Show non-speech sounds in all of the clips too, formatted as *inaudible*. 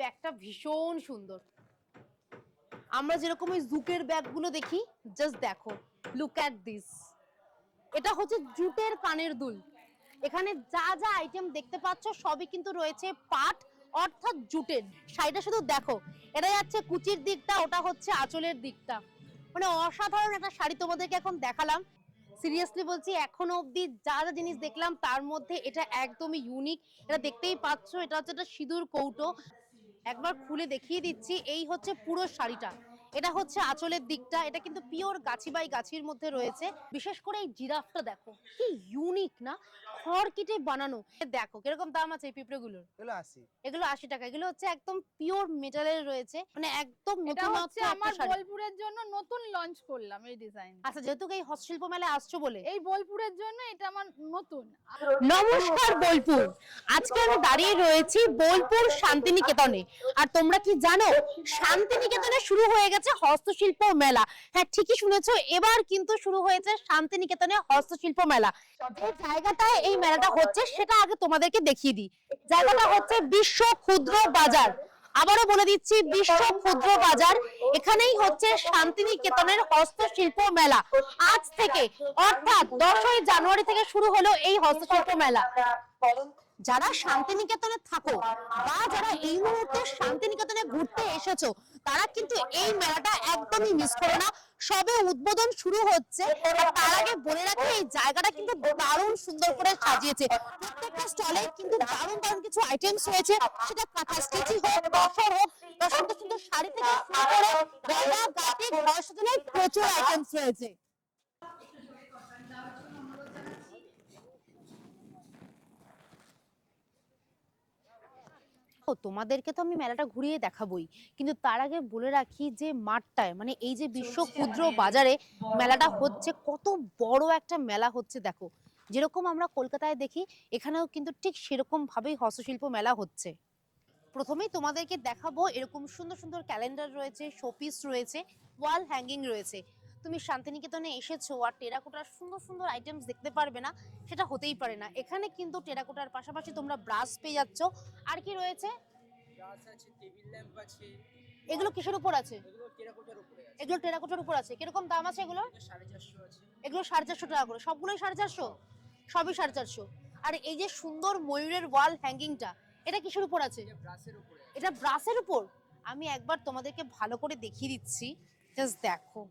ব্যাগটা ভীষণ সুন্দর। আমরা যেরকম ওই জুকের ব্যাগগুলো দেখি জাস্ট দেখো লুক অ্যাট দিস এটা হচ্ছে জুটের কানের দুল। এখানে যা যা আইটেম দেখতে পাচ্ছ, সবই কিন্তু রয়েছে পাট, অর্থাৎ জুটের। শাড়িটা শুধু দেখো, এটা যাচ্ছে কুচির দিকটা, ওটা হচ্ছে আঁচলের দিকটা। মানে অসাধারণ একটা শাড়ি তোমাদেরকে এখন দেখালাম। সিরিয়াসলি বলছি, এখনও অবধি যা যা জিনিস দেখলাম, তার মধ্যে এটা একদমই ইউনিক এটা দেখতেই পাচ্ছ, এটা হচ্ছে একটা সিঁদুর কৌটো। একবার খুলে দেখিয়ে দিচ্ছি এই হচ্ছে পুরো শাড়িটা। এটা হচ্ছে আঁচলের দিকটা এটা কিন্তু পিওর গাছি বাই গাছির মধ্যে রয়েছে। বিশেষ করে এই জিরাফটা দেখো কি ইউনিক না? খড় কেটে বানানো। দেখো কীরকম দাম আছে এই পিঁপড়েগুলোর? এগুলো আশি। এগুলো আশি টাকা এগুলো হচ্ছে একদম পিওর মেটালের রয়েছে মানে একদম এটা নতুন হচ্ছে আমার বোলপুরের জন্য নতুন লঞ্চ করলাম এই ডিজাইন আচ্ছা যেহেতু এই হস্তশিল্প মেলায় আসছো বলে? এই বোলপুরের জন্য এটা আমার নতুন। নমস্কার বোলপুর আজকে আমি দাঁড়িয়ে রয়েছি বোলপুর শান্তিনিকেতনে। আর তোমরা কি জানো শান্তিনিকেতনে শুরু হয়ে গেছে হস্তশিল্প মেলা। হ্যাঁ ঠিকই শুনেছো। এবার কিন্তু শুরু হয়েছে শান্তিনিকেতনে হস্তশিল্প মেলা। যে জায়গাটায় এই মেলাটা হচ্ছে, সেটা আগে তোমাদেরকে দেখিয়ে দিই। জায়গাটা হচ্ছে বিশ্ব ক্ষুদ্র বাজার। আবারও বলে দিচ্ছি, বিশ্ব ক্ষুদ্র বাজার। এখানেই হচ্ছে শান্তিনিকেতনের হস্তশিল্প মেলা। আজ থেকে, অর্থাৎ দশই জানুয়ারি থেকে শুরু হলো এই হস্তশিল্প মেলা। যারা শান্তিনিকেতনে থাকো বা যারা এই মুহূর্তে শান্তিনিকেতনে ঘুরতে এসেছ, তারা কিন্তু এই মেলাটা একদমই মিস করো না। সবে উদ্বোধন শুরু হচ্ছে তার আগে বলে রাখি, এই জায়গাটা কিন্তু দারুণ সুন্দর করে সাজিয়েছে। প্রত্যেকটা স্টলে কিন্তু দারুণ দারুণ কিছু আইটেমস রয়েছে। সেটা কাঁথা স্টিচি হোক তসর হোক, বা সুন্দর সুন্দর শাড়ি থেকে শুরু করে গয়না গাটি ঘর সাজানোর প্রচুর আইটেমস রয়েছে। তোমাদেরকে তো আমি মেলাটা ঘুরিয়ে দেখাবোই। কিন্তু তার আগে বলে রাখি যে মাঠটায় মানে এই যে বিশ্ব ক্ষুদ্র বাজারে মেলাটা হচ্ছে কত বড় একটা মেলা হচ্ছে দেখো। যেরকম আমরা কলকাতায় দেখি এখানেও কিন্তু ঠিক সেরকম ভাবেই হস্তশিল্প মেলা হচ্ছে। প্রথমেই তোমাদেরকে দেখাবো এরকম সুন্দর সুন্দর ক্যালেন্ডার রয়েছে শোপিস রয়েছে ওয়াল হ্যাঙ্গিং রয়েছে। তুমি শান্তিনিকেতনে এসেছ আর টেরাকোটার সুন্দর সুন্দর আইটেমস দেখতে পারবে না সেটা হতেই পারে না। এখানে কিন্তু টেরাকোটার পাশাপাশি তোমরা ব্রাশ পেয়ে যাচ্ছ। আর কি রয়েছে? গ্লাস আছে টেবিল ল্যাম্প আছে। এগুলো কিসের উপর আছে? এগুলো টেরাকোটার উপরে আছে। এগুলো টেরাকোটার উপর আছে। কীরকম দাম আছে এগুলো? সাড়ে চারশো আছে। এগুলো সাড়ে চারশো টাকা করে। সবগুলোই সাড়ে চারশো? সবই সাড়ে চারশো। আর এই যে সুন্দর ময়ূরের ওয়াল হ্যাঙ্গিংটা এটা কিসের উপর আছে? এটা ব্রাশের উপরে এটা ব্রাশের উপর? আমি একবার তোমাদেরকে ভালো করে দেখিয়ে দিচ্ছি। জাস্ট দেখো।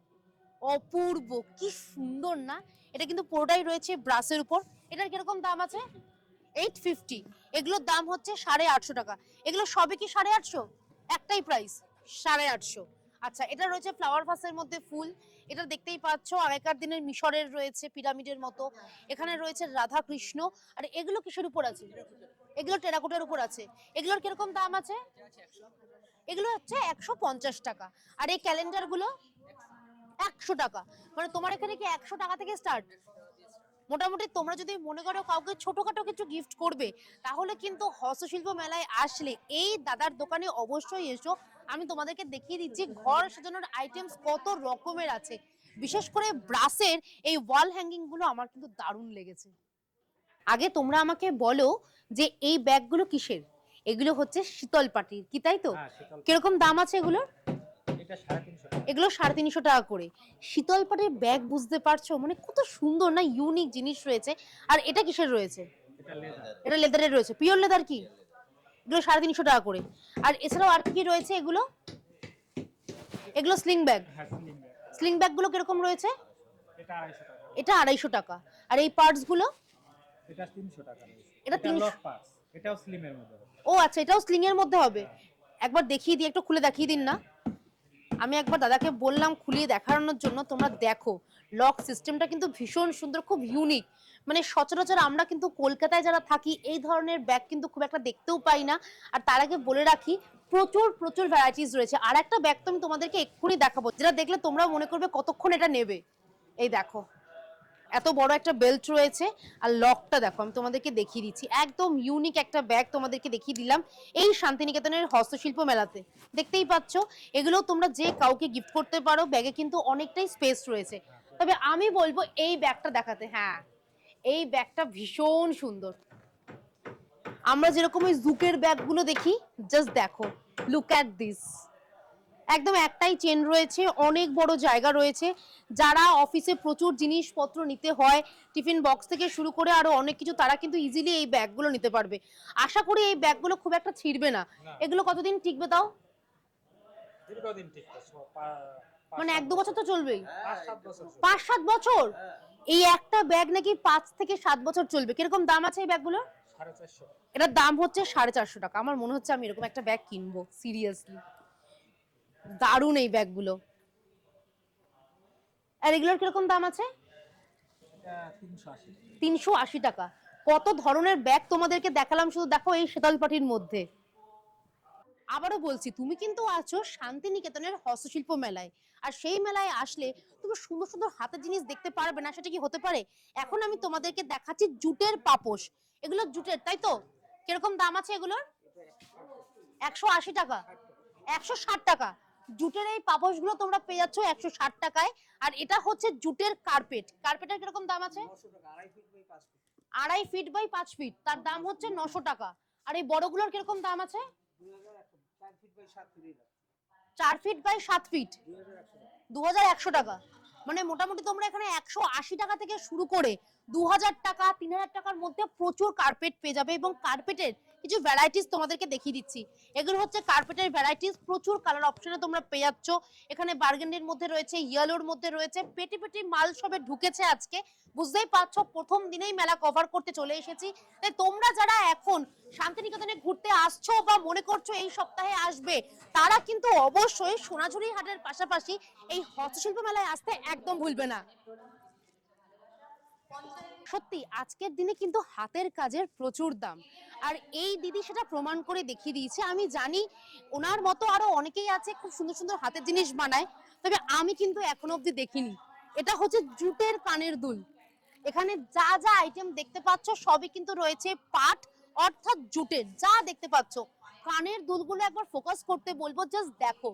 অপূর্ব। কি সুন্দর না? এটা কিন্তু পুরোটাই রয়েছে ব্রাশের উপর। এটার কীরকম দাম আছে? এইট ফিফটি এগুলোর দাম হচ্ছে সাড়ে আটশো টাকা। এগুলো সবে কি সাড়ে আটশো? একটাই প্রাইস সাড়ে আটশো। আচ্ছা এটা রয়েছে ফ্লাওয়ার ভাসের মধ্যে ফুল। এটা দেখতেই পাচ্ছ, আগেকার দিনের মিশরের রয়েছে পিরামিডের মতো। এখানে রয়েছে রাধা কৃষ্ণ আর এগুলো কিসের উপর আছে? এগুলো টেরাকোটার উপর আছে। এগুলোর কীরকম দাম আছে? এগুলো হচ্ছে একশো পঞ্চাশ টাকা। আর এই ক্যালেন্ডারগুলো? একশো টাকা। মানে তোমার এখানে কি একশো টাকা থেকে স্টার্ট মোটামুটি তোমরা যদি মনে করো কাউকে ছোটখাটো কিছু গিফট করবে তাহলে কিন্তু হস্তশিল্প মেলায় আসলে এই দাদার দোকানে অবশ্যই এসো। আমি তোমাদেরকে দেখিয়ে দিচ্ছি ঘর সাজানোর আইটেমস কত রকমের আছে। বিশেষ করে ব্রাসের এই ওয়াল হ্যাঙ্গিংগুলো আমার কিন্তু দারুণ লেগেছে। আগে তোমরা আমাকে বলো যে এই ব্যাগগুলো কিসের? এগুলো হচ্ছে শীতল পাটির কি তাই তো? হ্যাঁ, কীরকম দাম আছে এগুলোর? এগুলো সাড়ে তিনশো টাকা করে। শীতল পাটের ব্যাগ বুঝতে পারছ? মানে কত সুন্দর না ইউনিক জিনিস রয়েছে। আর এটা কিসের রয়েছে? এটা লেদারের রয়েছে। পিওর লেদার কি? এগুলো সাড়ে তিনশো টাকা করে। আর এছাড়াও আর কি রয়েছে এগুলো? এগুলো স্লিং ব্যাগ স্লিং ব্যাগগুলো কীরকম রয়েছে? এটা আড়াইশো টাকা। আর এই পার্টসগুলো? এটা তিনশো টাকা এটা 300 লক পাস এটাও স্লিমের মধ্যে ও আচ্ছা এটাও স্লিং এর মধ্যে হবে। একবার দেখিয়ে দিই একটু খুলে দেখিয়ে দিন না। আমি একবার দাদাকে বললাম খুলিয়ে দেখানোর জন্য, তোমরা দেখো। লক সিস্টেমটা কিন্তু ভীষণ সুন্দর, খুব ইউনিক মানে সচরাচর আমরা কিন্তু কলকাতায় যারা থাকি, এই ধরনের ব্যাগ কিন্তু খুব একটা দেখতেও পাই না। আর তার আগে বলে রাখি, প্রচুর প্রচুর ভ্যারাইটিস রয়েছে। আর একটা ব্যাগ তো আমি তোমাদেরকে এক্ষুনি দেখাবো। যেটা দেখলে তোমরা মনে করবে কতক্ষণ এটা নেবে। এই দেখো। এত বড় একটা বেল্ট রয়েছে। আর লকটা দেখো, আমি তোমাদেরকে দেখিয়ে দিচ্ছি। একদম ইউনিক একটা ব্যাগ তোমাদেরকে দেখিয়ে দিলাম এই শান্তিনিকেতনের হস্তশিল্প মেলাতে। দেখতেই পাচ্ছ, এগুলো তোমরা যে কাউকে গিফট করতে পারো ব্যাগে কিন্তু অনেকটাই স্পেস রয়েছে। তবে আমি বলব, এই ব্যাগটা দেখাতে হ্যাঁ এই ব্যাগটা ভীষণ সুন্দর। আমরা যেরকম ওই জুকের ব্যাগগুলো দেখি জাস্ট দেখো লুক অ্যাট দিস একদম একটাই চেন রয়েছে অনেক বড় জায়গা রয়েছে। যারা অফিসে প্রচুর জিনিসপত্র নিতে হয় টিফিন বক্স থেকে শুরু করে আরও অনেক কিছু তারা কিন্তু ইজিলি এই ব্যাগগুলো নিতে পারবে। আশা করি এই ব্যাগগুলো খুব একটা ছিঁড়বে না। এগুলো কতদিন টিকবে তাও? মানে এক দু বছর তো চলবেই। পাঁচ সাত বছর চলবে। পাঁচ সাত বছর? হ্যাঁ। এই একটা ব্যাগ নাকি পাঁচ থেকে সাত বছর চলবে। কীরকম দাম আছে এই ব্যাগগুলো এটার দাম হচ্ছে সাড়ে চারশো টাকা। আমার মনে হচ্ছে আমি এরকম একটা ব্যাগ কিনবো সিরিয়াসলি দারুণ এই ব্যাগগুলো। আর এগুলোর কীরকম দাম আছে? তিনশো আশি টাকা। কত ধরনের ব্যাগ তোমাদেরকে দেখালাম শুধু দেখো এই শীতলপাটির মধ্যে। আবারও বলছি তুমি কিন্তু আছো শান্তিনিকেতনের হস্তশিল্প মেলায়। আর সেই মেলায় আসলে তুমি সুন্দর সুন্দর হাতের জিনিস দেখতে পারবে না সেটা কি হতে পারে? এখন আমি তোমাদেরকে দেখাচ্ছি জুটের পাপোশ। এগুলো জুটের তাই তো? কীরকম দাম আছে এগুলোর? একশো আশি টাকা। একশো ষাট টাকা। জুটের এই পাপোশগুলো তোমরা পেয়ে যাচ্ছ একশো ষাট টাকায়। আর এটা হচ্ছে জুটের কার্পেট কার্পেটের কীরকম দাম আছে? আড়াই ফিট বাই পাঁচ ফিট তার দাম হচ্ছে নশো টাকা। আর এই বড়গুলোর কীরকম দাম আছে? চার ফিট বাই সাত ফিট দু হাজার একশো টাকা। মানে মোটামুটি তোমরা এখানে একশো আশি টাকা থেকে শুরু করে দু হাজার টাকা তিন হাজার টাকার মধ্যে প্রচুর কার্পেট পেয়ে যাবে এবং কার্পেটের কিছু ভ্যারাইটিস তোমাদেরকে দেখিয়ে দিচ্ছি। এগুলো হচ্ছে কার্পেটের ভ্যারাইটিস প্রচুর কালার অপশনে তোমরা পেয়ে যাচ্ছ। এখানে বার্গেন্ডির মধ্যে রয়েছে ইয়েলোর মধ্যে রয়েছে, পেটি পেটি মাল সবে ঢুকেছে আজকে। বুঝতেই পারছ, প্রথম দিনেই মেলা কভার করতে চলে এসেছি। তাই তোমরা যারা এখন শান্তিনিকেতনে ঘুরতে আসছো বা মনে করছ এই সপ্তাহে আসবে, তারা কিন্তু অবশ্যই সোনাঝুরি হাটের পাশাপাশি এই হস্তশিল্প মেলায় আসতে একদম ভুলবে না। সত্যি, আজকের দিনে কিন্তু হাতের কাজের প্রচুর দাম। আর এই দিদি সেটা প্রমাণ করে দেখিয়ে দিয়েছে। আমি জানি ওনার মতো আরও অনেকেই আছে, খুব সুন্দর সুন্দর হাতের জিনিস বানায়, তবে আমি কিন্তু এখনও অব্দি দেখিনি। এটা হচ্ছে জুটের কানের দুল। এখানে যা যা আইটেম দেখতে পাচ্ছ সবই কিন্তু রয়েছে পাট, অর্থাৎ জুটের। যা দেখতে পাচ্ছ, কানের দুলগুলো একবার ফোকাস করতে বলব জাস্ট দেখো।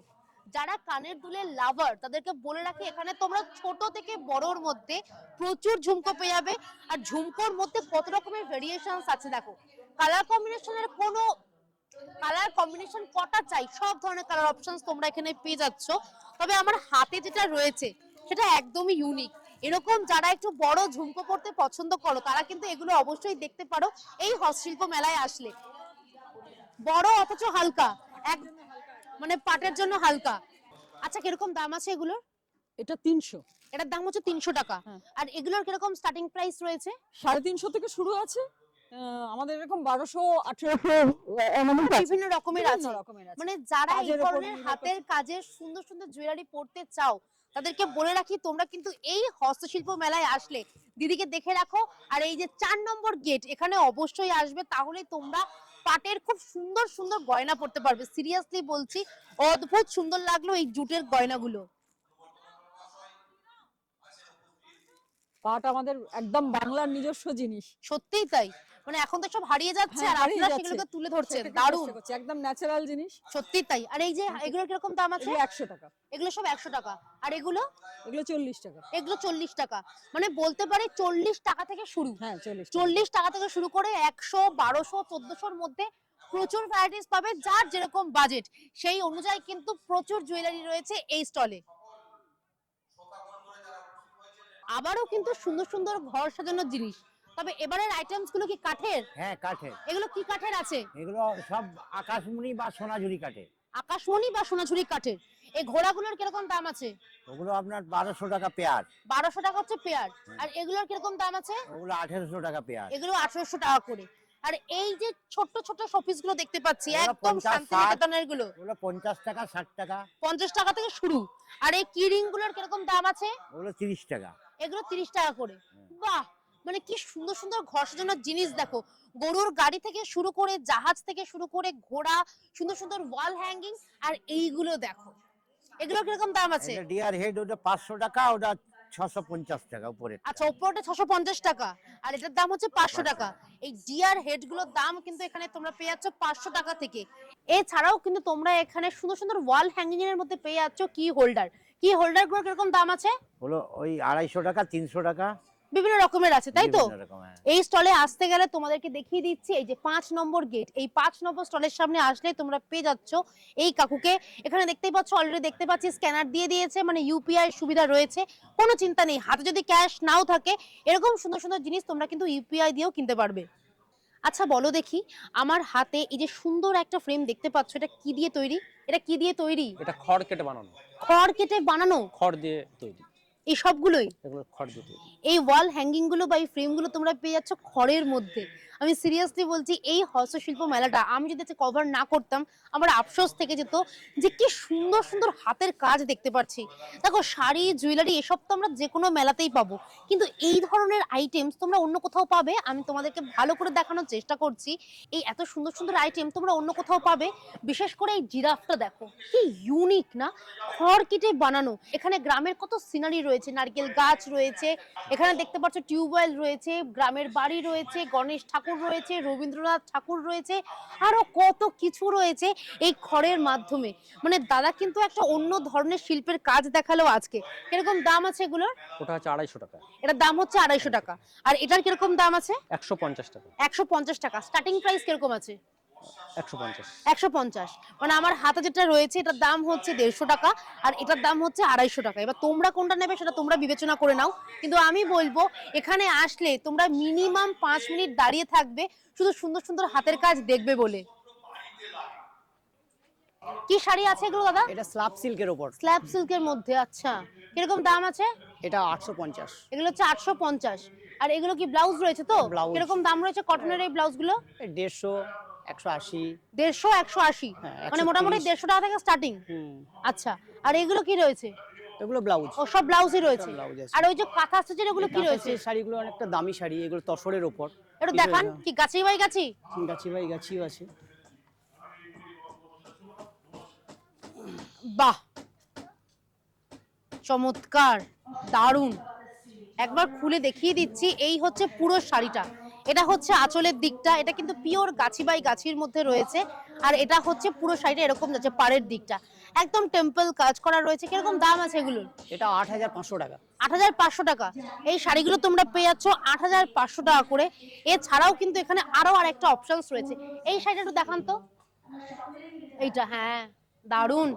যারা কানের দুলের লাভার তাদেরকে বলে রাখি, এখানে তোমরা ছোট থেকে বড়র মধ্যে প্রচুর ঝুমকো পেয়ে যাবে। আর ঝুমকোর মধ্যে কত রকমের ভেরিয়েশনস আছে দেখো। কালার কম্বিনেশনের কোনো কালার কম্বিনেশন কটা চাই? সব ধরনের কালার অপশনস তোমরা এখানে পেয়ে যাচ্ছ। তবে আমার হাতে যেটা রয়েছে সেটা একদমই ইউনিক এরকম যারা একটু বড় ঝুমকো পড়তে পছন্দ করো তারা কিন্তু এগুলো অবশ্যই দেখতে পারো। এই হস্তশিল্প মেলায় আসলে। বড় অথচ হালকা। এক মানে পাটের জন্য হালকা। আচ্ছা কীরকম দাম আছে এগুলোর? এটা তিনশো। এটার দাম হচ্ছে তিনশো টাকা। হ্যাঁ। আর এগুলোর কীরকম স্টার্টিং প্রাইস রয়েছে? সাড়ে তিনশো থেকে শুরু আছে। আমাদের এরকম বারোশো আঠেরোশো বিভিন্ন রকমের আছে। মানে যারা এই ধরনের হাতের কাজের সুন্দর সুন্দর জুয়েলারি পড়তে চাও তাদেরকে বলে রাখি তোমরা কিন্তু এই হস্তশিল্প মেলায় আসলে দিদিকে দেখে রাখো। আর এই যে চার নম্বর গেট এখানে অবশ্যই আসবে তাহলে তোমরা পাটের খুব সুন্দর সুন্দর গয়না পড়তে পারবে। সিরিয়াসলি বলছি অদ্ভুত সুন্দর লাগল এই জুটের গয়নাগুলো। পাট আমাদের একদম বাংলার নিজস্ব জিনিস। সত্যিই তাই। মানে এখন তো সব হারিয়ে যাচ্ছে হ্যাঁ, আর আপনারা সেগুলোকে তুলে ধরছেন। দারুণ। একদম ন্যাচারাল জিনিস। সত্যি তাই। আর এই যে এগুলোর কীরকম দাম আছে? একশো টাকা। এগুলো সব একশো টাকা। আর এগুলো? এগুলো চল্লিশ টাকা। এগুলো চল্লিশ টাকা। মানে বলতে পারি চল্লিশ টাকা থেকে শুরু। হ্যাঁ। চল্লিশ টাকা। থেকে শুরু করে একশো বারোশো চোদ্দশোর মধ্যে প্রচুর ভ্যারাইটিস পাবে যার যেরকম বাজেট সেই অনুযায়ী কিন্তু প্রচুর জুয়েলারি রয়েছে এই স্টলে আবারও কিন্তু সুন্দর সুন্দর ঘর সাজানোর জিনিস। তবে এবারের আইটেমসগুলো কি কাঠের? হ্যাঁ কাঠের। এগুলো কি কাঠের আছে? এগুলো সব আকাশমণি বা সোনাঝুরি কাঠে আকাশমণি বা সোনাঝুরি কাঠের। এই ঘোড়াগুলোর কীরকম দাম আছে? ওগুলো আপনার বারোশো টাকা পেয়ার। বারোশো টাকা হচ্ছে পেয়ার। আর এগুলোর কীরকম দাম আছে? ওগুলো আঠেরোশো টাকা পেয়ার। এগুলো আঠারোশো টাকা করে। আর এই যে ছোট্ট ছোট্ট শোপিসগুলো দেখতে পাচ্ছি একদম শান্তিনিকেতনেরগুলো। ওগুলো পঞ্চাশ টাকা ষাট টাকা। পঞ্চাশ টাকা থেকে শুরু। আর এই কিরিংগুলোর কীরকম দাম আছে? ওগুলো তিরিশ টাকা। এগুলো তিরিশ টাকা করে। বাহ! মানে কি সুন্দর সুন্দর ঘর সাজানোর জিনিস দেখো। গরুর গাড়ি থেকে শুরু করে জাহাজ থেকে শুরু করে ঘোড়া সুন্দর সুন্দর ওয়াল হ্যাঙ্গিং আর এইগুলো দেখো। এগুলো কীরকম দাম আছে? ডিয়ার হেড ওটা পাঁচশো টাকা ওটা ছশো পঞ্চাশ টাকা উপরে। আচ্ছা ওপরটা ছশো পঞ্চাশ টাকা আর এটার দাম হচ্ছে পাঁচশো টাকা। এই ডিয়ার হেডগুলোর দাম কিন্তু এখানে তোমরা পেয়ে যাচ্ছ পাঁচশো টাকা থেকে। এছাড়াও কিন্তু তোমরা এখানে সুন্দর সুন্দর ওয়াল হ্যাঙ্গিং এর মধ্যে পেয়ে যাচ্ছ কি হোল্ডার কি হোল্ডারগুলো কীরকম দাম আছে? হলো ওই আড়াইশো টাকা তিনশো টাকা। বিভিন্ন রকমের আছে তাই তো? হ্যাঁ। এই স্টলে আসতে গেলে তোমাদেরকে দেখিয়ে দিচ্ছি এই যে পাঁচ নম্বর গেট এই পাঁচ নম্বর স্টলের সামনে আসলে তোমরা পেয়ে যাচ্ছ এই কাকুকে। এখানে দেখতেই পাচ্ছ অলরেডি দেখতে পাচ্ছি স্ক্যানার দিয়ে দিয়েছে মানে ইউপিআই সুবিধা রয়েছে কোনো চিন্তা নেই। হাতে যদি ক্যাশ নাও থাকে এরকম সুন্দর সুন্দর জিনিস তোমরা কিন্তু ইউপিআই দিয়েও কিনতে পারবে। আচ্ছা বলো দেখি আমার হাতে এই যে সুন্দর একটা ফ্রেম দেখতে পাচ্ছ এটা কি দিয়ে তৈরি? এটা কি দিয়ে তৈরি? এটা খড় কেটে বানানো। খড় কেটে বানানো? খড় দিয়ে তৈরি। এই সবগুলোই। এগুলো খড় দিয়ে। এই ওয়াল হ্যাঙ্গিংগুলো বা এই ফ্রেমগুলো তোমরা পেয়ে যাচ্ছ খড়ের মধ্যে। আমি সিরিয়াসলি বলছি, এই হস্তশিল্প মেলাটা আমি যদি কভার না করতাম, আমার আফসোস থেকে যেত যে কি সুন্দর সুন্দর হাতের কাজ দেখতে পাচ্ছি। দেখো, শাড়ি জুয়েলারি এসব তো আমরা যে কোনো মেলাতেই পাবো। কিন্তু এই ধরনের আইটেমস তোমরা অন্য কোথাও পাবে, আমি তোমাদেরকে ভালো করে দেখানোর চেষ্টা করছি। এই এত সুন্দর সুন্দর আইটেম তোমরা অন্য কোথাও পাবে। বিশেষ করে এই জিরাফটা দেখো, কি ইউনিক না? খড় কেটে বানানো। এখানে গ্রামের কত সিনারি রয়েছে, নারকেল গাছ রয়েছে, এখানে দেখতে পাচ্ছ টিউবওয়েল রয়েছে, গ্রামের বাড়ি রয়েছে, গণেশ ঠাকুর রয়েছে রবীন্দ্রনাথ ঠাকুর রয়েছে আরও কত কিছু রয়েছে এই খড়ের মাধ্যমে। মানে দাদা কিন্তু একটা অন্য ধরনের শিল্পের কাজ দেখাল আজকে। কীরকম দাম আছে এগুলোর? ওটা হচ্ছে আড়াইশো টাকা। এটার দাম হচ্ছে আড়াইশো টাকা। আর এটার কীরকম দাম আছে? একশো পঞ্চাশ টাকা। একশো পঞ্চাশ টাকা। স্টার্টিং প্রাইস কীরকম আছে? একশো পঞ্চাশ। মানে আমার হাতে যেটা রয়েছে এটার দাম হচ্ছে দেড়শো টাকা আর এটার দাম হচ্ছে আড়াইশো টাকা। এবার তোমরা কোনটা নেবে সেটা তোমরা বিবেচনা করে নাও। কিন্তু আমি বলব এখানে আসলে তোমরা মিনিমাম পাঁচ মিনিট দাঁড়িয়ে থাকবে শুধু সুন্দর সুন্দর হাতের কাজ দেখবে বলে। কি শাড়ি আছে এগুলো দাদা? এটা স্ল্যাব সিল্কের ওপর স্ল্যাব সিল্কের মধ্যে আচ্ছা। কীরকম দাম আছে? এটা আটশো পঞ্চাশ। এগুলো হচ্ছে আটশো পঞ্চাশ। আর এগুলো কি ব্লাউজ রয়েছে তো। কীরকম দাম রয়েছে কটনের এই ব্লাউজগুলো দেড়শো। একশো আশি। দেড়শো একশো আশি। হ্যাঁ, মানে 130 মোটামুটি দেড়শো টাকা থেকে স্টার্টিং আচ্ছা আর এগুলো কি রয়েছে? এগুলো ব্লাউজ। ও সব ব্লাউজই রয়েছে? আর ওই যে কাঁথা স্টিচের এগুলো কি রয়েছে? শাড়িগুলো অনেকটা দামি শাড়ি এগুলো তসরের ওপর। একটু দেখান কি গাছি বাই গাছি? গাছি বাই গাছিও আছে। বাহ! চমৎকার দারুণ। একবার খুলে দেখিয়ে দিচ্ছি এই হচ্ছে পুরো শাড়িটা। এটা হচ্ছে আঁচলের দিকটা এটা কিন্তু পিওর গাছি বাই গাছির মধ্যে রয়েছে আর এটা হচ্ছে পুরো শাড়িটা এরকম যাচ্ছে পাড়ের দিকটা। একদম টেম্পল কাজ করা রয়েছে কীরকম দাম আছে এগুলোর? এটা আট হাজার পাঁচশো টাকা। আট হাজার পাঁচশো টাকা। এই শাড়িগুলো তোমরা পেয়ে যাচ্ছ আট হাজার পাঁচশো টাকা করে। এছাড়াও কিন্তু এখানে আরও আর একটা অপশনস রয়েছে। এই শাড়িটা একটু দেখান তো। এইটা হ্যাঁ দারুণ।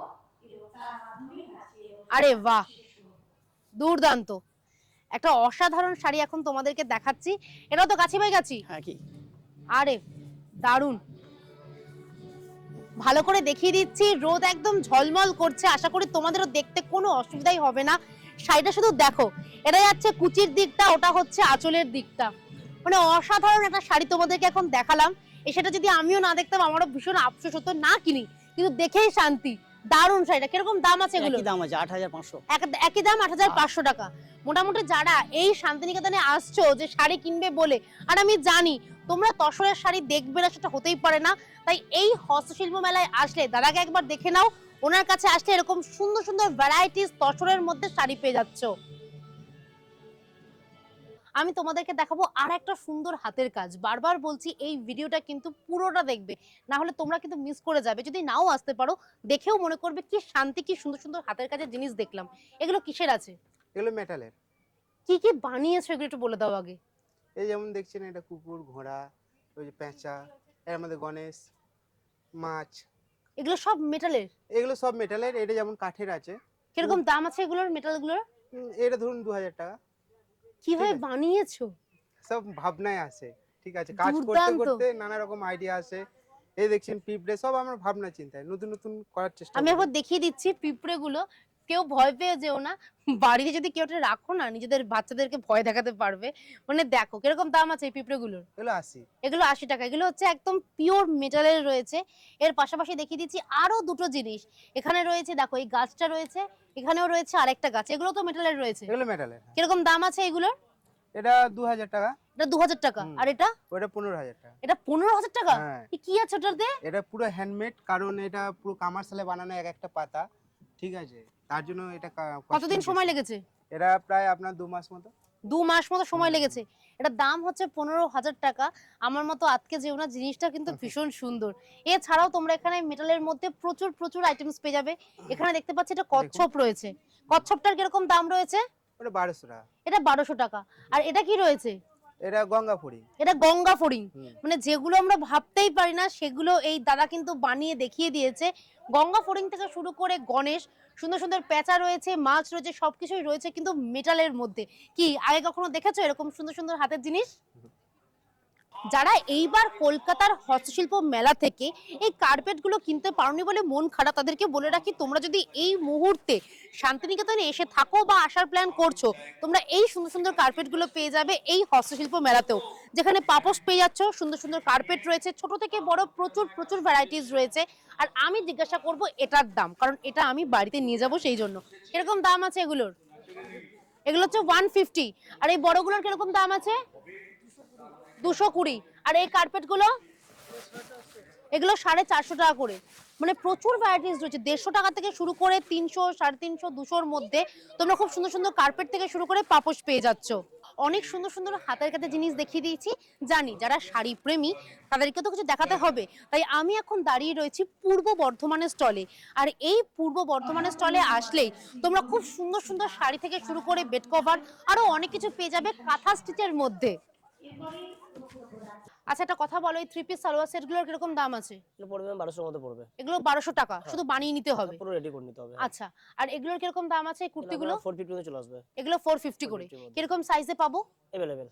আরে বাহ দুর্দান্ত। একটা অসাধারণ শাড়ি এখন তোমাদেরকে দেখাচ্ছি। এটাও তো গাছি বাই গাছি? হ্যাঁ কি? আরে দারুণ। ভালো করে দেখিয়ে দিচ্ছি রোদ একদম ঝলমল করছে আশা করি তোমাদেরও দেখতে কোনো অসুবিধাই হবে না। শাড়িটা শুধু দেখো এটা যাচ্ছে কুচির দিকটা ওটা হচ্ছে আঁচলের দিকটা। মানে অসাধারণ একটা শাড়ি তোমাদেরকে এখন দেখালাম। এ সেটা যদি আমিও না দেখতাম আমারও ভীষণ আফসোস হতো না কিনি। কিন্তু দেখেই শান্তি। দারুণ শাড়িটা কীরকম দাম আছে এগুলো দাম আছে আট হাজার পাঁচশো। এক একই দাম আট হাজার পাঁচশো টাকা। মোটামুটি যারা এই শান্তিনিকেতনে আসছো যে শাড়ি কিনবে বলে আর আমি জানি তোমরা তসরের শাড়ি দেখবে না সেটা হতেই পারে না। তাই এই হস্তশিল্প মেলায় আসলে দাদাকে একবার দেখে নাও ওনার কাছে আসলে এরকম সুন্দর সুন্দর ভ্যারাইটিস তসরের মধ্যে শাড়ি পেয়ে যাচ্ছ। আমি তোমাদেরকে দেখাবো আর একটা সুন্দর হাতের কাজ। বারবার বলছি এই ভিডিওটা কিন্তু পুরোটা দেখবে না হলে তোমরা কিন্তু মিস করে যাবে। যদি নাও আসতে পারো দেখেও মনে করবে কি শান্তি কি সুন্দর সুন্দর হাতের কাজের জিনিস দেখলাম। এগুলো কিসের আছে? এগুলো মেটালের। কি কি বানিয়েছো? এগুলো একটু বলে দাও আগে। এই যেমন দেখছেন এটা কুকুর ঘোড়া ওই যে পেঁচা এর মধ্যে গণেশ মাছ। এগুলো সব মেটালের? এগুলো সব মেটালের এটা যেমন কাঠের আছে। কীরকম দাম আছে এগুলোর মেটালগুলোর? এটা ধরুন দু হাজার টাকা। কীভাবে বানিয়েছো? সব ভাবনায় আছে ঠিক আছে। কাজ করতে করতে নানা রকম আইডিয়া আছে এই দেখছেন পিঁপড়ে সব আমার ভাবনা চিন্তায়। নতুন নতুন করার চেষ্টা আমি একবার দেখিয়ে দিচ্ছি পিঁপড়ে গুলো কেউ ভয় পেয়ে যেও না। বাড়িতে যদি কেউ রাখো না নিজেদের বাচ্চাদেরকে ভয় দেখাতে পারবে। মানে দেখো কীরকম দাম আছে এই পিঁপড়ে গুলোর এগুলো আসি এগুলো আশি টাকা। এগুলো হচ্ছে একদম পিওর মেটালের রয়েছে। এর পাশাপাশি দেখিয়ে দিচ্ছি আরও দুটো জিনিস। এখানে রয়েছে দেখো এই গাছটা রয়েছে। এখানেও রয়েছে আরেকটা গাছ। এগুলো তো মেটালের রয়েছে। এগুলো মেটালের হ্যাঁ। কীরকম দাম আছে এগুলোর? এটা দু হাজার টাকা। এটা দু হাজার টাকা আর এটা? ওটা পনেরো হাজার টাকা। এটা পনেরো হাজার টাকা? হ্যাঁ। কি আছে ওটাতে? এটা পুরো হ্যান্ডমেড কারণ এটা পুরো কামারশালে বানানো এক একটা পাতা। ঠিক আছে? তার জন্য এটা কতদিন সময় লেগেছে? এটা প্রায় আপনার দু মাস মতো। দু মাস মতো সময় লেগেছে। এটার দাম হচ্ছে পনেরো হাজার টাকা। আমার মতো আজকে যেও না জিনিসটা কিন্তু ভীষণ সুন্দর। এছাড়াও তোমরা এখানে মেটালের মধ্যে প্রচুর প্রচুর আইটেমস পেয়ে যাবে। এখানে দেখতে পাচ্ছি এটা কচ্ছপ রয়েছে। কচ্ছপটার কীরকম দাম রয়েছে? ওটা বারোশো টাকা। এটা বারোশো টাকা। আর এটা কি রয়েছে? এটা গঙ্গা ফড়িং। এটা গঙ্গা ফড়িং। মানে যেগুলো আমরা ভাবতেই পারি না সেগুলো এই দাদা কিন্তু বানিয়ে দেখিয়ে দিয়েছে। গঙ্গা ফড়িং থেকে শুরু করে গণেশ সুন্দর সুন্দর প্যাঁচা রয়েছে মাছ রয়েছে সবকিছুই রয়েছে কিন্তু মেটালের মধ্যে। কি আগে কখনো দেখেছ এরকম সুন্দর সুন্দর হাতের জিনিস? যারা এইবার কলকাতার হস্তশিল্প মেলা থেকে এই কার্পেটগুলো কিনতে পারোনি বলে মন খারাপ, তাদেরকে বলে রাখি, তোমরা যদি এই মুহূর্তে শান্তিনিকেতনে এসে থাকো বা আসার প্ল্যান করছ, তোমরা এই সুন্দর সুন্দর কার্পেটগুলো পেয়ে যাবে এই হস্তশিল্প মেলাতেও। যেখানে পাপোশ পেয়ে যাচ্ছ, সুন্দর সুন্দর কার্পেট রয়েছে, ছোট থেকে বড় প্রচুর প্রচুর ভ্যারাইটিস রয়েছে। আর আমি জিজ্ঞাসা করব এটার দাম, কারণ এটা আমি বাড়িতে নিয়ে যাব সেই জন্য। কীরকম দাম আছে এগুলোর? এগুলো হচ্ছে ওয়ান ফিফটি আর এই বড়গুলোর কীরকম দাম আছে? দুশো কুড়ি। আর এই কার্পেটগুলো এগুলো সাড়ে চারশো টাকা করে। মানে প্রচুর ভ্যারাইটিস রয়েছে। দেড়শো টাকা থেকে শুরু করে তিনশো সাড়ে তিনশো দুশোর মধ্যে তোমরা খুব সুন্দর সুন্দর কার্পেট থেকে শুরু করে পাপোশ পেয়ে যাচ্ছ। অনেক সুন্দর সুন্দর হাতের কাছে জিনিস দেখিয়ে দিয়েছি। জানি যারা শাড়ি প্রেমী তাদেরকে তো কিছু দেখাতে হবে। তাই আমি এখন দাঁড়িয়ে রয়েছি পূর্ব বর্ধমানের স্টলে আর এই পূর্ব বর্ধমানের স্টলে আসলেই তোমরা খুব সুন্দর সুন্দর শাড়ি থেকে শুরু করে বেড কভার আরও অনেক কিছু পেয়ে যাবে কাঁথা স্টিচের মধ্যে। আচ্ছা একটা কথা বলো এই থ্রি পিস সালোয়ার সেটগুলোর কীরকম দাম আছে? এগুলো পড়বে বারোশোর মধ্যে পড়বে। এগুলো বারোশো টাকা শুধু বানিয়ে নিতে হবে। পুরো রেডি করে নিতে হবে আচ্ছা আর এগুলোর কীরকম দাম আছে এই কুর্তিগুলো? ফোর ফিফটি মধ্যে চলে আসবে। এগুলো ফোর ফিফটি করে। কীরকম সাইজে পাবো? অ্যাভেলেবেল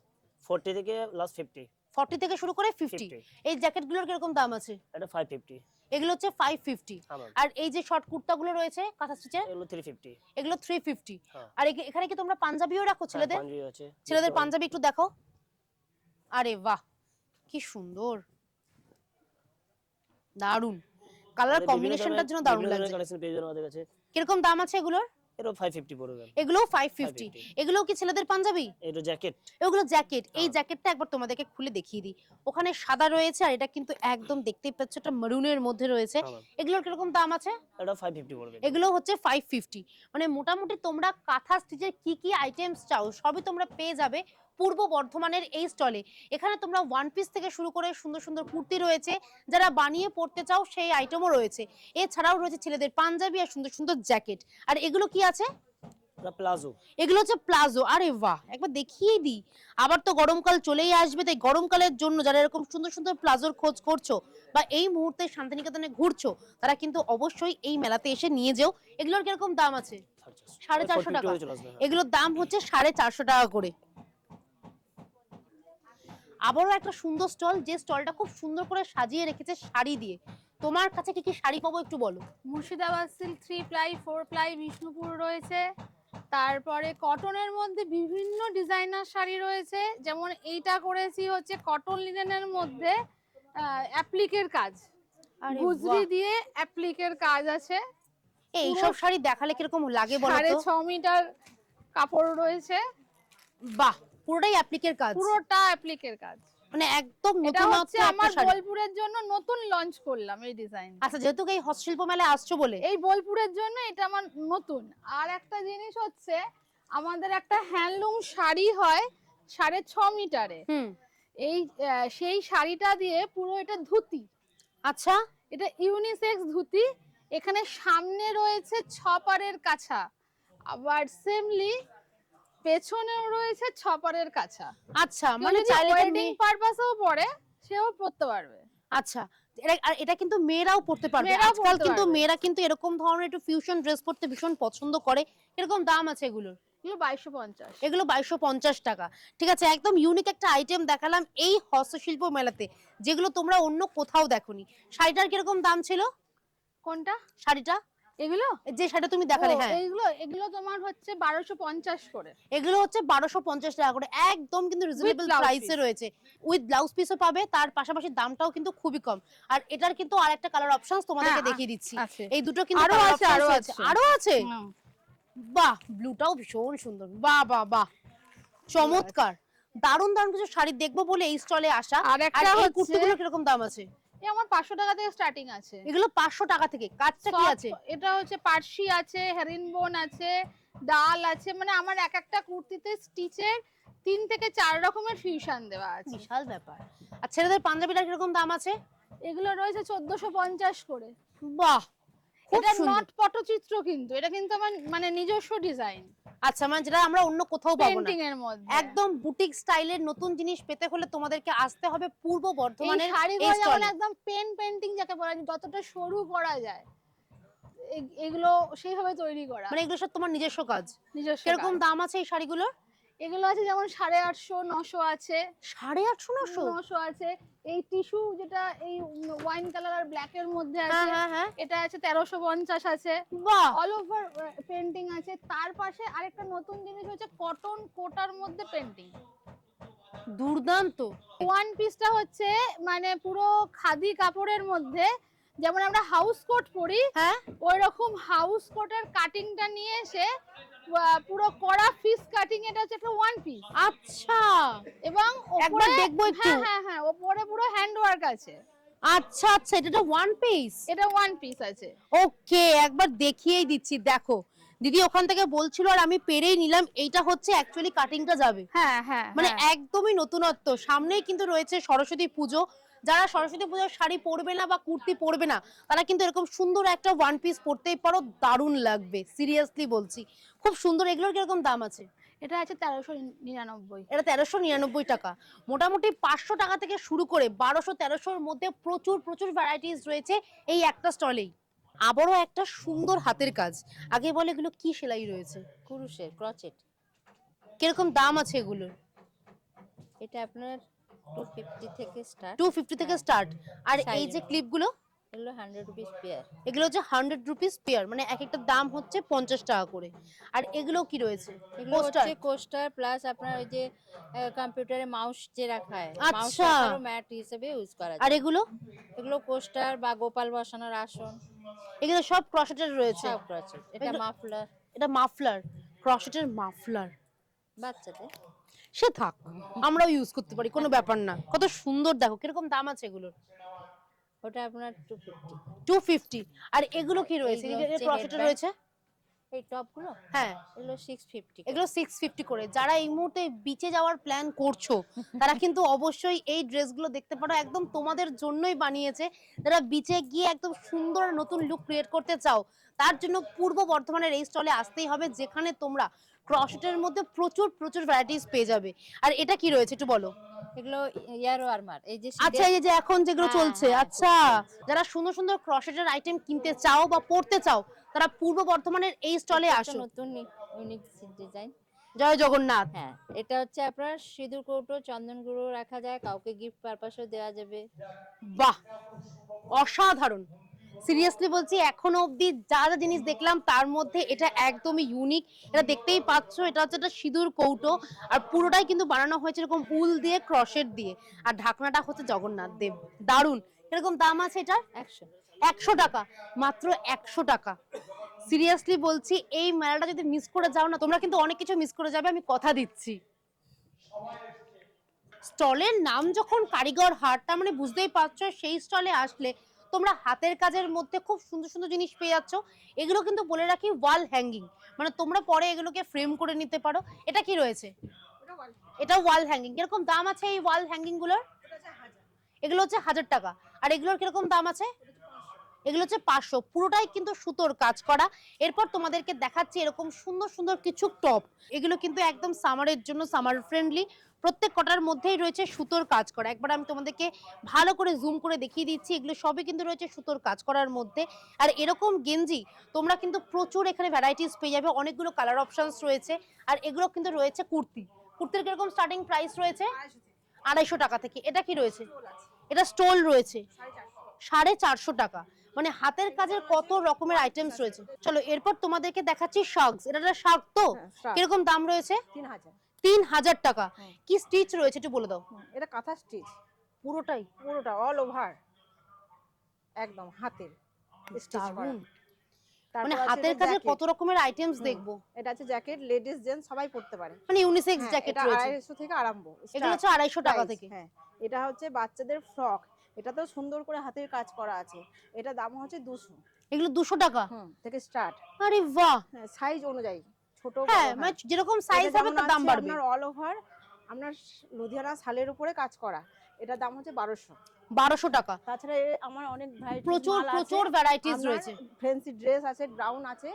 ফোরটি থেকে লাস্ট ফিফটি ফর্টি থেকে শুরু করে ফিফটি 50 এই জ্যাকেটগুলোর কীরকম দাম আছে? এটা ফাইভ ফিফটি এগুলো হচ্ছে ফাইভ ফিফটি হ্যাঁ ম্যাম আর এই যে শর্ট কুর্তাগুলো রয়েছে কাঁথা স্টিচের এগুলো থ্রি ফিফটি এগুলো থ্রি ফিফটি হ্যাঁ। আর এখানে কি তোমরা পাঞ্জাবিও রাখো ছেলেদের? পাঞ্জাবি আছে। ছেলেদের পাঞ্জাবি একটু দেখো আরে বাহ কি সুন্দর। দারুণ কালার কম্বিনেশনটার জন্য দারুণ লাগছে। কালেকশন পেয়ে যাবেন আমাদের কাছে। কীরকম দাম আছে এগুলোর? ফাইভ ফিফটি পড়বে এগুলো 550 এগুলো কি ছেলেদের পাঞ্জাবি? এটা জ্যাকেট এগুলো জ্যাকেট এই হ্যাঁ। জ্যাকেটটা একবার তোমাদেরকে খুলে দেখিয়ে দিই। ওখানে সাদা রয়েছে আর এটা কিন্তু একদম দেখতেই পাচ্ছ এটা মেরুনের মধ্যে রয়েছে। এগুলোর কীরকম দাম আছে? এটা ফাইভ ফিফটি পড়বে। এগুলো হচ্ছে ফাইভ ফিফটি মানে মোটামুটি তোমরা কাঁথা স্টিচের কি কি আইটেমস চাও সবই তোমরা পেয়ে যাবে। পূর্ব বর্ধমানের এই স্টলে। এখানে তোমরা ওয়ান পিস থেকে শুরু করে সুন্দর সুন্দর কুর্তি রয়েছে। যারা বানিয়ে পড়তে চাও সেই আইটেমও রয়েছে। এছাড়াও রয়েছে ছেলেদের পাঞ্জাবি আর সুন্দর সুন্দর জ্যাকেট আর এগুলো কি আছে? প্লাজো। এগুলো হচ্ছে প্লাজো। আরে বাহ! একবার দেখিয়ে দিই। আবার তো গরমকাল চলেই আসবে তাই গরমকালের জন্য যারা এরকম সুন্দর সুন্দর প্লাজোর খোঁজ করছ বা এই মুহূর্তে শান্তিনিকেতনে ঘুরছো তারা কিন্তু অবশ্যই এই মেলাতে এসে নিয়ে যেও। এগুলোর কীরকম দাম আছে? সাড়ে চারশো টাকা। হ্যাঁ। এগুলোর দাম হচ্ছে সাড়ে চারশো টাকা করে। আবারও একটা সুন্দর স্টল যে স্টলটা খুব সুন্দর করে সাজিয়ে রেখেছে শাড়ি দিয়ে। তোমার কাছে কি কি শাড়ি পাবো একটু বলো? Murshidabad silk three ply four ply Bishnupur রয়েছে। তারপরে কটনের মধ্যে বিভিন্ন ডিজাইনার শাড়ি রয়েছে। যেমন এইটা করেছি হচ্ছে কটন লিনেনের মধ্যে অ্যাপ্লিকের কাজ। আরে গুজরি দিয়ে অ্যাপ্লিকের কাজ আছে। এই এইসব শাড়ি দেখালে কীরকম লাগে বলো তো? ছ মিটার কাপড় রয়েছে। বাহ! পুরোটাই অ্যাপ্লিকের কাজ? পুরোটা অ্যাপ্লিকের কাজ। মানে একদম নতুন হচ্ছে আমার বোলপুরের জন্য নতুন লঞ্চ করলাম এই ডিজাইন আচ্ছা যেহেতু এই হস্তশিল্প মেলায় আসছো বলে? এই বোলপুরের জন্য এটা আমার নতুন। আর একটা জিনিস হচ্ছে আমাদের একটা হ্যান্ডলুম শাড়ি হয় সাড়ে ছ মিটারে। হুম। এই সেই শাড়িটা দিয়ে পুরো এটা ধুতি। আচ্ছা। এটা ইউনিসেক্স ধুতি। এখানে সামনে রয়েছে ছপারের কাছা। আবার সেমলি পেছনেও রয়েছে ছপারের আচ্ছা মানে চাইলে ওয়েডিং পারপাসেও পরে সেও পরতে পারবে। আচ্ছা এটা আর এটা কিন্তু মেয়েরাও পড়তে পারবে। আজকাল কিন্তু মেয়েরা কিন্তু এরকম ধরনের একটু ফিউশন ড্রেস পরতে ভীষণ পছন্দ করে। এরকম দাম আছে এগুলোর? এগুলো বাইশশো পঞ্চাশ। এগুলো বাইশশো পঞ্চাশ টাকা। ঠিক আছে একদম ইউনিক একটা আইটেম দেখালাম এই হস্তশিল্প মেলাতে যেগুলো তোমরা অন্য কোথাও দেখোনি। শাড়িটার কীরকম দাম ছিল? কোনটা? শাড়িটা? এগুলো? যে শাড়িটা তুমি দেখালে হ্যাঁ। এইগুলো এগুলো তোমার হচ্ছে বারোশো পঞ্চাশ করে। এগুলো হচ্ছে বারোশো পঞ্চাশ টাকা করে। একদম কিন্তু রিজনেবল প্রাইসে রয়েছে। উইথ ব্লাউজ পিসও পাবে তার পাশাপাশি দামটাও কিন্তু খুবই কম। আর এটার কিন্তু আরেকটা কালার অপশন তোমাদেরকে হ্যাঁ, দেখিয়ে দিচ্ছি। এই দুটো কিন্তু আরও আছে, আরও আছে। আরও আছে? বাহ ব্লুটাও ভীষণ সুন্দর। বাহ বাহ বাহ। চমৎকার। দারুণ দারুণ কিছু শাড়ি দেখব বলে এই স্টলে আসা। আর একটা কুর্তিগুলো কীরকম দাম আছে? এই আমার পাঁচশো টাকা থেকে স্টার্টিং আছে। এগুলো পাঁচশো টাকা থেকে। কাজটা কি আছে? এটা হচ্ছে পার্সি আছে হেরিনবোন আছে ডাল আছে মানে আমার এক একটা কুর্তিতে স্টিচের তিন থেকে চার রকমের ফিউশন দেওয়া আছে। বিশাল ব্যাপার। আর ছেলেদের পাঞ্জাবিটা কীরকম দাম আছে? এগুলো রয়েছে চোদ্দশো পঞ্চাশ করে। বাহ! এটা সুন্দর। নট পটচিত্র কিন্তু এটা কিন্তু আমার মানে নিজস্ব ডিজাইন আচ্ছা মানে যেটা আমরা অন্য কোথাও পাবো না। এর মধ্যে। একদম বুটিক স্টাইলের নতুন জিনিস পেতে হলে তোমাদেরকে আসতে হবে পূর্ব বর্ধমানের এই যেমন একদম পেন পেন্টিং যাকে বলা যায় যতটা সরু করা যায়। এগুলো সেইভাবে তৈরি করা। মানে এগুলো সব তোমার নিজস্ব কাজ। নিজস্ব কীরকম দাম আছে এই শাড়িগুলোর? এগুলো আছে যেমন সাড়ে আটশো নশো আছে। সাড়ে আটশো নশো? নশো আছে। এই টিস্যু যেটা এই ওয়াইন কালার আর ব্ল্যাক এর মধ্যে হ্যাঁ আছে হ্যাঁ হ্যাঁ এটা আছে তেরোশো পঞ্চাশ আছে। অল ওভার পেন্টিং আছে। তার পাশে আরেকটা নতুন জিনিস হচ্ছে কটন কোটার মধ্যে পেন্টিং দুর্দান্ত। ওয়ান পিসটা হচ্ছে মানে পুরো খাদি কাপড়ের মধ্যে যেমন আমরা হাউস কোট পরি হ্যাঁ। ওই রকম হাউস কোটের কাটিংটা নিয়ে এসে পুরো কড়া ফিস কাটিং এটা হচ্ছে একটা ওয়ান পিস আচ্ছা। এবং একবার দেখব একটু। হ্যাঁ হ্যাঁ হ্যাঁ ওপরে পুরো হ্যান্ড ওয়ার্ক আছে। আচ্ছা আচ্ছা এটা ওয়ান পিস এটা ওয়ান পিস আছে। ওকে একবার দেখিয়েই দিচ্ছি দেখো। দিদি ওখান থেকে বলছিল আর আমি পেরেই নিলাম এইটা হচ্ছে অ্যাকচুয়ালি কাটিংটা যাবে। হ্যাঁ হ্যাঁ মানে হ্যাঁ। একদমই নতুনত্ব। সামনেই কিন্তু রয়েছে সরস্বতী পুজো। যারা সরস্বতী পুজোর শাড়ি পরবে না বা কুর্তি পরবে না তারা কিন্তু এরকম সুন্দর একটা ওয়ান পিস পরতেই পারো দারুণ লাগবে। সিরিয়াসলি বলছি। খুব সুন্দর এগুলোর কীরকম দাম আছে? এটা আছে তেরোশো নিরানব্বই। এটা তেরোশো নিরানব্বই টাকা। মোটামুটি পাঁচশো টাকা থেকে শুরু করে বারোশো তেরোশোর মধ্যে প্রচুর প্রচুর ভ্যারাইটিস রয়েছে এই একটা স্টলেই আবারও একটা সুন্দর হাতের কাজ। আগে বলে এগুলো কি সেলাই রয়েছে? কুরুশের ক্রচেট কীরকম দাম আছে এগুলোর? এটা আপনার টু ফিফটি থেকে স্টার্ট টু ফিফটি থেকে স্টার্ট আর এই যে ক্লিপগুলো এগুলো হান্ড্রেড রুপিস পেয়ার এগুলো হচ্ছে হান্ড্রেড রুপিস পেয়ার মানে এক একটা দাম হচ্ছে পঞ্চাশ টাকা করে। আর এগুলো কি রয়েছে? এগুলো হচ্ছে কোস্টার প্লাস আপনার ওই যে কম্পিউটারে মাউস যে রাখা হয়। আচ্ছা। ম্যাট হিসেবে ইউজ করা আর এগুলো? এগুলো কোস্টার বা গোপাল বসানোর আসন। এগুলো সব ক্রসেটের রয়েছে। সব এটা মাফলার এটা মাফলার ক্রসেটের মাফলার বাচ্চাদের। সে থাক। আমরাও ইউজ করতে পারি কোনো ব্যাপার না। কত সুন্দর দেখো কীরকম দাম আছে এগুলোর। ওটা আপনার টু ফিফটি টু ফিফটি আর এগুলো কি রয়েছে? হচ্ছে রয়েছে? এই টপগুলো হ্যাঁ। এগুলো সিক্স ফিফটি এগুলো সিক্স ফিফটি করে। যারা এই মুহূর্তে বিচে যাওয়ার প্ল্যান করছ *laughs* তারা কিন্তু অবশ্যই এই ড্রেসগুলো দেখতে পারো। একদম তোমাদের জন্যই বানিয়েছে। যারা বিচে গিয়ে একদম সুন্দর নতুন লুক ক্রিয়েট করতে চাও তার জন্য পূর্ব বর্ধমানের এই স্টলে আসতেই হবে যেখানে তোমরা ক্রসেটের মধ্যে প্রচুর প্রচুর ভ্যারাইটিস পেয়ে যাবে। আর এটা কি রয়েছে একটু বলো? এগুলো ইয়ারো আর্মার এই যে আচ্ছা এই যে এখন যেগুলো হ্যাঁ, চলছে হ্যাঁ, আচ্ছা। যারা সুন্দর সুন্দর আইটেম কিনতে চাও বা পড়তে চাও তারা পূর্ব বর্ধমানের এই স্টলে আসো নতুন ইউনিক ডিজাইন জয় জগন্নাথ। হ্যাঁ এটা হচ্ছে আপনার সিঁদুর কৌটো চন্দন গুঁড়ো রাখা যায় কাউকে গিফট পারপাসও দেওয়া যাবে। বাহ! অসাধারণ। সিরিয়াসলি বলছি এখনও অবধি যা যা জিনিস দেখলাম তার মধ্যে এটা একদমই ইউনিক এটা দেখতেই পাচ্ছ এটা হচ্ছে একটা সিঁদুর কৌটো আর পুরোটাই কিন্তু বানানো হয়েছে এরকম উল দিয়ে ক্রশের দিয়ে। আর ঢাকনাটা হচ্ছে জগন্নাথ দেব। দারুণ। এরকম দাম আছে এটার? একশো। একশো টাকা। মাত্র একশো টাকা। সিরিয়াসলি বলছি এই মেলাটা যদি মিস করে যাও না তোমরা কিন্তু অনেক কিছু মিস করে যাবে আমি কথা দিচ্ছি। স্টলের নাম যখন কারিগর হাট তার মানে বুঝতেই পারছ সেই স্টলে আসলে তোমরা হাতের কাজের মধ্যে খুব সুন্দর সুন্দর জিনিস পেয়ে যাচ্ছ। এগুলো কিন্তু বলে রাখি ওয়াল হ্যাঙ্গিং মানে তোমরা পরে এগুলোকে ফ্রেম করে নিতে পারো। এটা কি রয়েছে? এটা ওয়াল হ্যাঙ্গিং কীরকম দাম আছে এই ওয়াল হ্যাঙ্গিংগুলোর? এগুলো হচ্ছে হাজার টাকা। আর এগুলোর কীরকম দাম আছে? এগুলো হচ্ছে পাঁচশো। পুরোটাই কিন্তু সুতোর কাজ করা। এরপর তোমাদেরকে দেখাচ্ছি এরকম সুন্দর সুন্দর কিছু টপ এগুলো কিন্তু একদম সামারের জন্য সামার ফ্রেন্ডলি প্রত্যেক কটার মধ্যেই রয়েছে সুতোর কাজ করা। একবার আমি তোমাদেরকে ভালো করে জুম করে দেখিয়ে দিচ্ছি এগুলো সবই কিন্তু রয়েছে সুতোর কাজ করার মধ্যে। আর এরকম গেঞ্জি তোমরা কিন্তু প্রচুর এখানে ভ্যারাইটিস পেয়ে যাবে অনেকগুলো কালার অপশনস রয়েছে। আর এগুলো কিন্তু রয়েছে কুর্তি। কুর্তির কীরকম স্টার্টিং প্রাইস রয়েছে? আড়াইশো টাকা থেকে। এটা কি রয়েছে? এটা স্টোল রয়েছে। সাড়ে চারশো টাকা। মানে হাতের কাজের কত রকমের আইটেমস রয়েছে। চলো এরপর তোমাদেরকে দেখাচ্ছি শাকস এটা শাক তো? কীরকম দাম রয়েছে? তিন হাজার টাকা কি স্টিচ রয়েছে একটু বলে দাও। এটা কাঁথা স্টিচ পুরোটাই পুরোটা অল ওভার একদম হাতের স্টিচ করা। মানে হাতের এটা কাজের কত রকমের আইটেমস দেখব? এটা আছে জ্যাকেট লেডিস জেন্টস সবাই পরতে পারে। মানে ইউনিসেক্স হ্যাঁ, জ্যাকেট এটা রয়েছে। আড়াইশো থেকে আরম্ভ। এগুলো হচ্ছে আড়াইশো টাকা থেকে। হ্যাঁ। এটা হচ্ছে বাচ্চাদের ফ্রক এটাতেও সুন্দর করে হাতের কাজ করা আছে। এটা দাম হচ্ছে দুশো। এগুলো দুশো টাকা? থেকে স্টার্ট আরে বাহ! হ্যাঁ সাইজ অনুযায়ী। ছোট হ্যাঁ মানে যেরকম সাইজ হবে তার দাম বাড়বে। আপনার অল ওভার আপনার লুধিয়ানা শালের উপরে কাজ করা এটা দাম হচ্ছে বারোশো। বারোশো টাকা। তাছাড়া আমার অনেক প্রচুর প্রচুর ভ্যারাইটিস রয়েছে। ফ্যান্সি ড্রেস আছে গ্রাউন আছে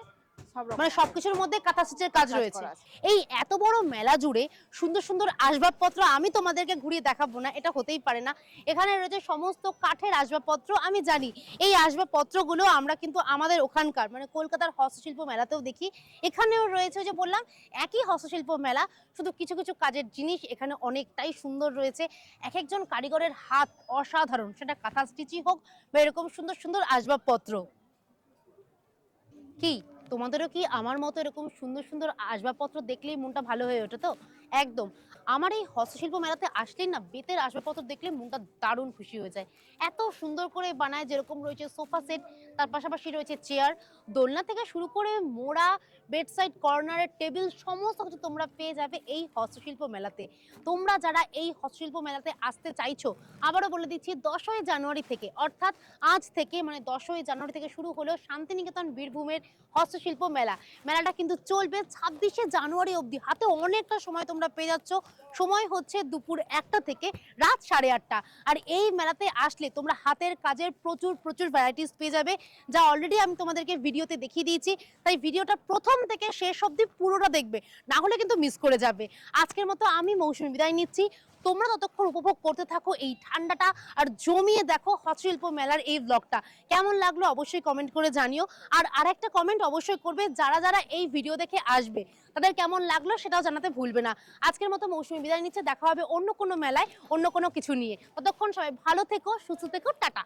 মানে সবকিছুর মধ্যে কাঁথা স্টিচের কাজ রয়েছে। এই এত বড় মেলা জুড়ে সুন্দর সুন্দর আসবাবপত্র আমি তোমাদেরকে ঘুরিয়ে দেখাবো না এটা হতেই পারে না। এখানে রয়েছে সমস্ত কাঠের আসবাবপত্র আমি জানি এই আসবাবপত্রগুলো আমরা কিন্তু আমাদের ওখানকার মানে কলকাতার হস্তশিল্প মেলাতেও দেখি। এখানেও রয়েছে যে বললাম একই হস্তশিল্প মেলা শুধু কিছু কিছু কাজের জিনিস এখানে অনেকটাই সুন্দর রয়েছে। এক একজন কারিগরের হাত অসাধারণ সেটা কাঁথা স্টিচই হোক বা এরকম সুন্দর সুন্দর আসবাবপত্র। কি? তোমাদেরও কি আমার মতো এরকম সুন্দর সুন্দর আসবাবপত্র দেখলেই মনটা ভালো হয়ে ওঠে তো? একদম। আমার এই হস্তশিল্প মেলাতে আসলেই না, বেতের আসবাবপত্র দেখলে মনটা দারুণ খুশি হয়ে যায়। এত সুন্দর করে বানায় যেরকম রয়েছে সোফা সেট, তার পাশাপাশি রয়েছে চেয়ার। দোলনা থেকে শুরু করে মোড়া বেডসাইড কর্নারের টেবিল সমস্ত কিছু তোমরা পেয়ে যাবে এই হস্তশিল্প মেলাতে। তোমরা যারা এই হস্তশিল্প মেলাতে আসতে চাইছো, আবারও বলে দিচ্ছি, দশই জানুয়ারি থেকে, অর্থাৎ আজ থেকে মানে দশই জানুয়ারি থেকে শুরু হলো শান্তিনিকেতন বীরভূমের হস্তশিল্প মেলা। মেলাটা কিন্তু চলবে ছাব্বিশে জানুয়ারি অবধি। হাতে অনেকটা সময় তোমরা পেয়ে যাচ্ছ। সময় হচ্ছে দুপুর একটা থেকে রাত সাড়ে আটটা। আর এই মেলাতে আসলে তোমরা হাতের কাজের প্রচুর প্রচুর ভ্যারাইটিস পেয়ে যাবে। যা অলরেডি আমি তোমাদেরকে ভিডিওতে দেখিয়ে দিয়েছি। তাই ভিডিওটা প্রথম থেকে শেষ অবধি পুরোটা দেখবে, না হলে কিন্তু মিস করে যাবে। আজকের মতো আমি মৌসুমী বিদায় নিচ্ছি। তোমরা ততক্ষণ উপভোগ করতে থাকো এই ঠান্ডাটা আর জমিয়ে দেখো হস্তশিল্প মেলার এই ব্লগটা কেমন লাগল অবশ্যই কমেন্ট করে জানিও। আর আরেকটা কমেন্ট অবশ্যই করবে যারা যারা এই ভিডিও দেখে আসবে। তাদের কেমন লাগল সেটাও জানাতে ভুলবে না। আজকের মতো মৌসুমী বিদায় নিচ্ছে। দেখা হবে অন্য কোনো মেলায় অন্য কোনো কিছু নিয়ে। ততক্ষণ সবাই ভালো থেকো, সুস্থ থেকো, টাটা।